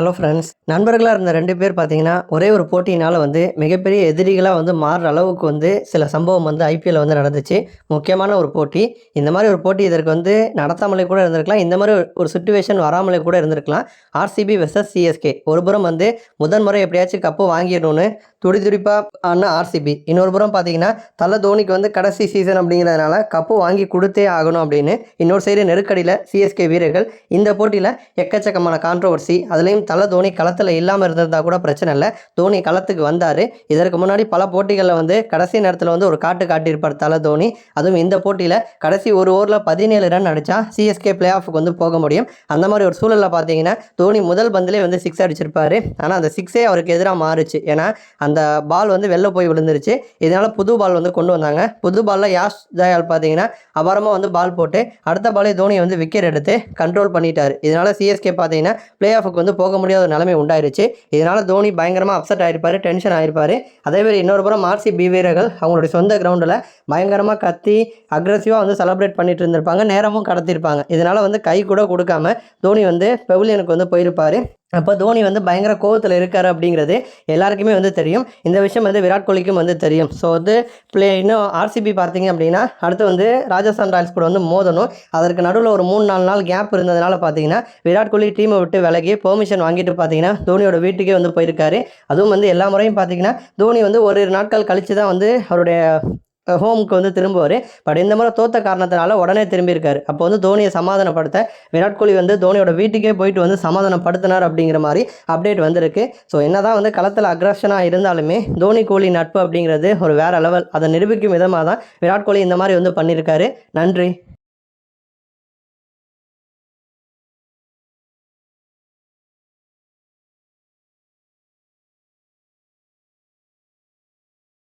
Hello friends நண்பர்களாக இருந்த ரெண்டு பேர் பார்த்தீங்கன்னா ஒரே ஒரு போட்டியினால் வந்து மிகப்பெரிய எதிரிகளாக வந்து மாறுற அளவுக்கு வந்து சில சம்பவம் வந்து ஐபிஎல் வந்து நடந்துச்சு. முக்கியமான ஒரு போட்டி. இந்த மாதிரி ஒரு போட்டி இதற்கு வந்து நடத்தாமலே கூட இருந்திருக்கலாம். இந்த மாதிரி ஒரு சுச்சுவேஷன் வராமலே கூட இருந்திருக்கலாம். ஆர்சிபி வெர்சஸ் சிஎஸ்கே ஒரு புறம் வந்து முதன் முறை எப்படியாச்சும் கப்பு வாங்கிடணும்னு துடி துடிப்பாக ஆன ஆர்சிபி இன்னொரு புறம் பார்த்தீங்கன்னா தலை தோனிக்கு வந்து கடைசி சீசன் அப்படிங்கிறதுனால கப்பு வாங்கி கொடுத்தே ஆகணும் அப்படின்னு இன்னொரு சைடு நெருக்கடியில் சிஎஸ்கே வீரர்கள் இந்த போட்டியில் எக்கச்சக்கமான கான்ட்ரவர்சி அதுலேயும் தலை தோனி களத்தில் இல்லாமல் இருந்திருந்தால் கூட பிரச்சனை இல்லை. தோனி களத்துக்கு வந்தார். இதற்கு முன்னாடி பல போட்டிகளில் வந்து கடைசி நேரத்தில் வந்து ஒரு காட்டு காட்டியிருப்பார் தலை தோனி. அதுவும் இந்த போட்டியில் கடைசி ஒரு ஓவரில் பதினேழு ரன் அடித்தா சிஎஸ்கே பிளே ஆஃபுக்கு வந்து போக முடியும். அந்த மாதிரி ஒரு சூழலில் பார்த்தீங்கன்னா தோனி முதல் பந்திலே வந்து சிக்ஸ் அடிச்சிருப்பார். ஆனால் அந்த சிக்ஸே அவருக்கு எதிராக மாறுச்சு. ஏன்னா அந்த பால் வந்து வெளில போய் விழுந்துருச்சு. இதனால் புது பால் வந்து கொண்டு வந்தாங்க. புது பாலில் யாஷ் தயால் பார்த்தீங்கன்னா அபாரமாக வந்து பால் போட்டு அடுத்த பாலே தோனியை வந்து விக்கெட் எடுத்து கண்ட்ரோல் பண்ணிட்டார். இதனால் சிஎஸ்கே பார்த்தீங்கன்னா பிளே ஆஃபுக்கு வந்து போக முடியாத நிலைமை உண்டாயிருச்சு. இதனால் தோனி பயங்கரமாக அப்செட் ஆயிருப்பார் டென்ஷன் ஆயிருப்பார். அதேமாதிரி இன்னொரு புறம் ஆர்சிபி வீரர்கள் அவங்களுடைய சொந்த கிரவுண்டில் பயங்கரமாக கத்தி அக்ரஸிவாக வந்து செலப்ரேட் பண்ணிட்டு இருந்திருப்பாங்க நேரமும் கடத்திருப்பாங்க. இதனால் வந்து கை கூட கொடுக்காம தோனி வந்து பெவிலியனுக்கு வந்து போயிருப்பார். அப்போ தோனி வந்து பயங்கர கோவத்தில் இருக்கார் அப்படிங்கிறது எல்லாருக்குமே வந்து தெரியும். இந்த விஷயம் வந்து விராட் கோலிக்கும் வந்து தெரியும். ஸோ வந்து பிளே இன்னும் ஆர்சிபி பார்த்தீங்க அப்படின்னா அடுத்து வந்து ராஜஸ்தான் ராயல்ஸ் கூட வந்து மோதணும். அதற்கு நடுவில் ஒரு மூணு நாலு நாள் கேப் இருந்ததுனால பார்த்தீங்கன்னா விராட் கோலி டீமை விட்டு விலகி பெர்மிஷன் வாங்கிட்டு பார்த்தீங்கன்னா தோனியோட வீட்டுக்கே வந்து போயிருக்காரு. அதுவும் வந்து எல்லா முறையும் பார்த்தீங்கன்னா தோனி வந்து ஒரு நாட்கள் கழித்து தான் வந்து அவருடைய ஹோமுக்கு வந்து திரும்புவார். பட் இந்த முறை தோத்த காரணத்தினால உடனே திரும்பியிருக்காரு. அப்போ வந்து தோனியை சமாதானப்படுத்த விராட் கோலி வந்து தோனியோட வீட்டுக்கே போயிட்டு வந்து சமாதானப்படுத்தினார் அப்படிங்கிற மாதிரி அப்டேட் வந்திருக்கு. ஸோ என்னதான் வந்து களத்தில் அக்ரஷனாக இருந்தாலுமே தோனி கோலி நட்பு அப்படிங்கிறது ஒரு வேற லெவல் அதை நிரூபிக்கும் விதமாக தான் விராட் கோலி இந்த மாதிரி வந்து பண்ணியிருக்காரு. நன்றி.